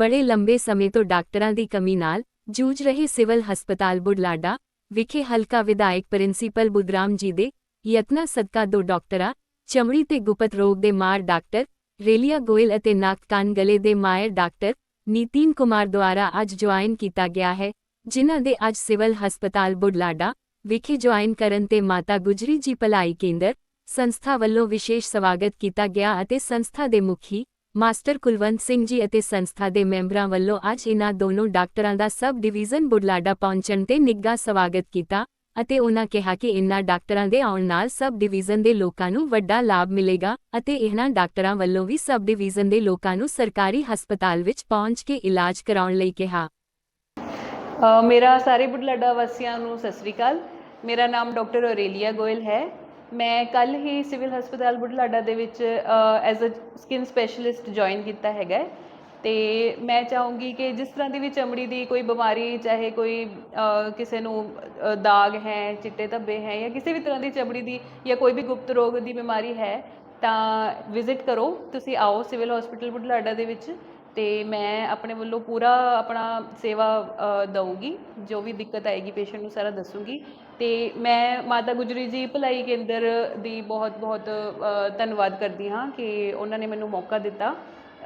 ਬੜੇ ਲੰਬੇ ਸਮੇਂ ਤੋਂ ਡਾਕਟਰਾਂ ਦੀ ਕਮੀ ਨਾਲ ਜੂਝ ਰਹੇ ਸਿਵਲ ਹਸਪਤਾਲ ਬੁਢਲਾਡਾ ਵਿਖੇ ਹਲਕਾ ਵਿਧਾਇਕ ਪ੍ਰਿੰਸੀਪਲ ਬੁੱਧਰਾਮ ਜੀ ਦੇ ਯਤਨਾਂ ਸਦਕਾ ਦੋ ਡਾਕਟਰਾਂ, ਚਮੜੀ ਤੇ ਗੁਪਤ ਰੋਗ ਦੇ ਮਾਰ ਡਾਕਟਰ, ਰੇਲੀਆ ਗੋਇਲ ਅਤੇ ਨੱਕ ਕੰਨ ਗਲੇ ਦੇ ਮਾਇਰ ਡਾਕਟਰ ਨੀਤੀਨ ਕੁਮਾਰ ਦੁਆਰਾ ਅੱਜ ਜੁਆਇਨ ਕੀਤਾ ਗਿਆ ਹੈ, ਜਿਨ੍ਹਾਂ ਦੇ ਅੱਜ ਸਿਵਲ ਹਸਪਤਾਲ ਬੁਢਲਾਡਾ ਵਿਖੇ ਜੁਆਇਨ ਕਰਨ ਤੇ ਮਾਤਾ ਗੁਜਰੀ ਜੀ ਭਲਾਈ ਕੇਂਦਰ ਸੰਸਥਾ ਵੱਲੋਂ ਵਿਸ਼ੇਸ਼ ਸਵਾਗਤ ਕੀਤਾ ਗਿਆ ਅਤੇ ਸੰਸਥਾ ਦੇ ਮੁਖੀ ਮਾਸਟਰ ਕੁਲਵੰਤ ਸਿੰਘ ਜੀ ਅਤੇ ਸੰਸਥਾ ਦੇ ਮੈਂਬਰਾਂ ਵੱਲੋਂ ਅੱਜ ਇਨ੍ਹਾਂ ਦੋਨੋਂ ਡਾਕਟਰਾਂ ਦਾ ਸਬ ਡਿਵੀਜ਼ਨ ਬੁਢਲਾਡਾ ਪਹੁੰਚਣ ਤੇ ਨਿੱਘਾ ਸਵਾਗਤ ਕੀਤਾ ਅਤੇ ਉਨ੍ਹਾਂ ਕਿਹਾ ਕਿ ਇਨ੍ਹਾਂ ਡਾਕਟਰਾਂ ਦੇ ਆਉਣ ਨਾਲ ਸਬ ਡਿਵੀਜ਼ਨ ਦੇ ਲੋਕਾਂ ਨੂੰ ਵੱਡਾ ਲਾਭ ਮਿਲੇਗਾ ਅਤੇ ਇਹਨਾਂ ਡਾਕਟਰਾਂ ਵੱਲੋਂ ਵੀ ਸਬ ਡਿਵੀਜ਼ਨ ਦੇ ਲੋਕਾਂ ਨੂੰ ਸਰਕਾਰੀ ਹਸਪਤਾਲ ਵਿੱਚ ਪਹੁੰਚ ਕੇ ਇਲਾਜ ਕਰਾਉਣ ਲਈ ਕਿਹਾ। ਮੇਰਾ ਸਾਰੇ ਬੁਢਲਾਡਾ ਵਾਸੀਆਂ ਨੂੰ ਸਤਿ ਸ੍ਰੀ ਅਕਾਲ। ਮੇਰਾ ਨਾਮ ਡਾਕਟਰ ਔਰੇਲੀਆ ਗੋਇਲ ਹੈ। ਮੈਂ ਕੱਲ ਹੀ ਸਿਵਲ ਹਸਪਤਾਲ ਬੁਢਲਾਡਾ ਦੇ ਵਿੱਚ ਐਜ਼ ਅ ਸਕਿਨ ਸਪੈਸ਼ਲਿਸਟ ਜੁਆਇਨ ਕੀਤਾ ਹੈਗਾ ਹੈ। ਤੇ ਮੈਂ ਚਾਹੂੰਗੀ ਕਿ ਜਿਸ ਤਰ੍ਹਾਂ ਦੀ ਵੀ ਚਮੜੀ ਦੀ ਕੋਈ ਬਿਮਾਰੀ, ਚਾਹੇ ਕੋਈ ਕਿਸੇ ਨੂੰ ਦਾਗ ਹੈ, ਚਿੱਟੇ ਧੱਬੇ ਹੈ ਜਾਂ ਕਿਸੇ ਵੀ ਤਰ੍ਹਾਂ ਦੀ ਚਮੜੀ ਦੀ ਜਾਂ ਕੋਈ ਵੀ ਗੁਪਤ ਰੋਗ ਦੀ ਬਿਮਾਰੀ ਹੈ, ਤਾਂ ਵਿਜ਼ਿਟ ਕਰੋ ਤੁਸੀਂ ਆਓ ਸਿਵਲ ਹਸਪੀਟਲ ਬੁਢਲਾਡਾ ਦੇ ਵਿੱਚ ਤੇ ਮੈਂ ਆਪਣੇ ਵੱਲੋਂ ਪੂਰਾ ਆਪਣਾ ਸੇਵਾ ਅ, ਦਊਂਗੀ ਜੋ ਵੀ ਦਿੱਕਤ ਆਏਗੀ ਪੇਸ਼ੈਂਟ ਨੂੰ ਸਾਰਾ ਦੱਸੂਗੀ ਤੇ ਮੈਂ ਮਾਤਾ ਗੁਜਰੀ ਜੀ ਭਲਾਈ ਕੇਂਦਰ ਦੀ ਬਹੁਤ ਬਹੁਤ ਅ, ਧੰਨਵਾਦ ਕਰਦੀ ਹਾਂ ਕਿ ਉਹਨਾਂ ਨੇ ਮੈਨੂੰ ਮੌਕਾ ਦਿੱਤਾ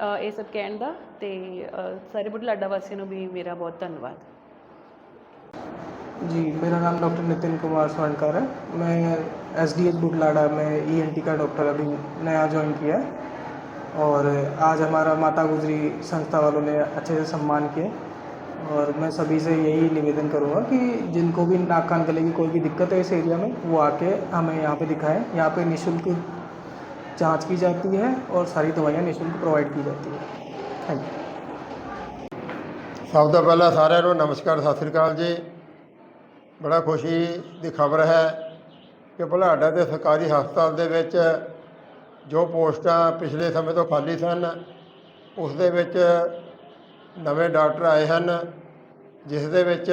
ਅ, ਇਹ ਸਭ ਕਹਿਣ ਦਾ ਤੇ ਅ, ਸਾਰੇ ਬੁਢਲਾਡਾ ਵਾਸੀਆਂ ਨੂੰ ਵੀ ਮੇਰਾ ਬਹੁਤ ਧੰਨਵਾਦ जी मेरा नाम डॉक्टर नितिन कुमार स्वर्णकर है मैं एस डी एच बुटलाडा में ई एन टी का डॉक्टर अभी नया ज्वाइन किया है और आज हमारा माता गुजरी संस्था वालों ने अच्छे से सम्मान किए और मैं सभी से यही निवेदन करूँगा कि जिनको भी नाक कान गले की कोई भी दिक्कत है इस एरिया में वो आके हमें यहाँ पे दिखाएं यहाँ पे निशुल्क जांच की जाती है और सारी दवाइयाँ निशुल्क प्रोवाइड की जाती है थैंक यू ਸਭ ਤੋਂ ਪਹਿਲਾਂ ਸਾਰਿਆਂ ਨੂੰ ਨਮਸਕਾਰ ਸਤਿ ਸ੍ਰੀ ਅਕਾਲ ਜੀ ਬੜਾ ਖੁਸ਼ੀ ਦੀ ਖਬਰ ਹੈ ਕਿ ਭੁਲਾਡਾ ਦੇ ਸਰਕਾਰੀ ਹਸਪਤਾਲ ਦੇ ਵਿੱਚ ਜੋ ਪੋਸਟਾਂ ਪਿਛਲੇ ਸਮੇਂ ਤੋਂ ਖਾਲੀ ਸਨ, ਉਸ ਦੇ ਵਿੱਚ ਨਵੇਂ ਡਾਕਟਰ ਆਏ ਹਨ, ਜਿਸ ਦੇ ਵਿੱਚ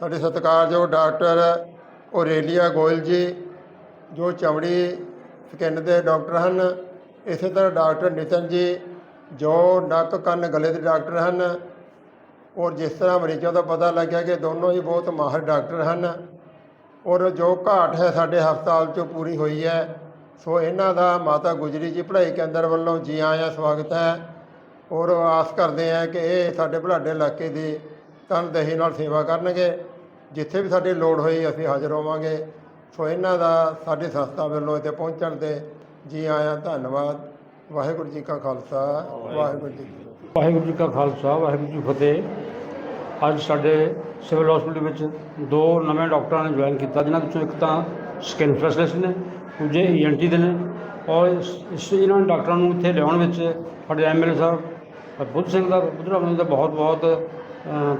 ਸਾਡੇ ਸਤਿਕਾਰਯੋਗ ਡਾਕਟਰ ਓਰੇਲੀਆ ਗੋਇਲ ਜੀ, ਜੋ ਚਮੜੀ ਸਕਿਨ ਦੇ ਡਾਕਟਰ ਹਨ, ਇਸੇ ਤਰ੍ਹਾਂ ਡਾਕਟਰ ਨਿਤਨ ਜੀ, ਜੋ ਨੱਕ ਕੰਨ ਗਲੇ ਦੇ ਡਾਕਟਰ ਹਨ, ਔਰ ਜਿਸ ਤਰ੍ਹਾਂ ਮਰੀਜ਼ਾਂ ਦਾ ਪਤਾ ਲੱਗਿਆ ਕਿ ਦੋਨੋਂ ਹੀ ਬਹੁਤ ਮਾਹਰ ਡਾਕਟਰ ਹਨ, ਔਰ ਜੋ ਘਾਟ ਹੈ ਸਾਡੇ ਹਸਪਤਾਲ 'ਚੋਂ ਪੂਰੀ ਹੋਈ ਹੈ ਸੋ ਇਹਨਾਂ ਦਾ ਮਾਤਾ ਗੁਜਰੀ ਜੀ ਪੜ੍ਹਾਈ ਕੇਂਦਰ ਵੱਲੋਂ ਜੀ ਆਇਆਂ ਸਵਾਗਤ ਹੈ। ਔਰ ਆਸ ਕਰਦੇ ਹਾਂ ਕਿ ਇਹ ਸਾਡੇ ਬੁਢਲਾਡੇ ਇਲਾਕੇ ਦੀ ਤਨਦੇਹੀ ਨਾਲ ਸੇਵਾ ਕਰਨਗੇ। ਜਿੱਥੇ ਵੀ ਸਾਡੀ ਲੋੜ ਹੋਈ ਅਸੀਂ ਹਾਜ਼ਰ ਹੋਵਾਂਗੇ। ਸੋ ਇਹਨਾਂ ਦਾ ਸਾਡੀ ਸੰਸਥਾ ਵੱਲੋਂ ਇੱਥੇ ਪਹੁੰਚਣ ਤੇ ਜੀ ਆਇਆਂ ਧੰਨਵਾਦ। ਵਾਹਿਗੁਰੂ ਜੀ ਕਾ ਖਾਲਸਾ, ਵਾਹਿਗੁਰੂ ਜੀ ਵਾਹਿਗੁਰੂ ਜੀ ਕਾ ਖਾਲਸਾ, ਵਾਹਿਗੁਰੂ ਜੀ ਫਤਿਹ। ਅੱਜ ਸਾਡੇ ਸਿਵਲ ਹਸਪੀਟਲ ਵਿੱਚ ਦੋ ਨਵੇਂ ਡਾਕਟਰਾਂ ਨੇ ਜੁਆਇਨ ਕੀਤਾ, ਜਿਨ੍ਹਾਂ ਵਿੱਚੋਂ ਇੱਕ ਤਾਂ ਸਕਿਨ ਸਪੈਸ਼ਲਿਸਟ ਨੇ ਦੂਜੇ ਈਐਨਟੀ ਦੇ ਨੇ ਔਰ ਇਸ ਇਸ ਇਹਨਾਂ ਡਾਕਟਰਾਂ ਨੂੰ ਇੱਥੇ ਲਿਆਉਣ ਵਿੱਚ ਸਾਡੇ ਐਮਐਲਏ ਸਾਹਿਬ, ਬੁੱਧ ਸਿੰਘ ਦਾ ਬੁੱਧਰਾਮ ਜੀ ਦਾ ਬਹੁਤ ਬਹੁਤ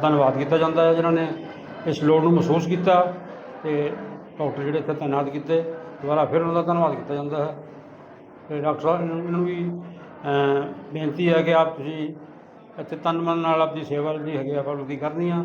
ਧੰਨਵਾਦ ਕੀਤਾ ਜਾਂਦਾ ਹੈ ਜਿਨ੍ਹਾਂ ਨੇ ਇਸ ਲੋੜ ਨੂੰ ਮਹਿਸੂਸ ਕੀਤਾ ਤੇ ਡਾਕਟਰ ਜਿਹੜੇ ਇੱਥੇ ਤਾਇਨਾਤ ਕੀਤੇ, ਦੁਬਾਰਾ ਫਿਰ ਉਹਨਾਂ ਦਾ ਧੰਨਵਾਦ ਕੀਤਾ ਜਾਂਦਾ ਹੈ। ਤੇ ਡਾਕਟਰ ਸਾਹਿਬ, ਇਹਨਾਂ ਨੂੰ- ਵੀ ਬੇਨਤੀ ਹੈ ਕਿ ਆਪ ਤੁਸੀਂ ਇੱਥੇ ਤਨ ਮਨ ਨਾਲ ਆਪਣੀ ਸੇਵਾ ਜਿਹੜੀ ਹੈਗੀ ਆ ਫਲੋਕੀ ਕਰਨੀ ਆ।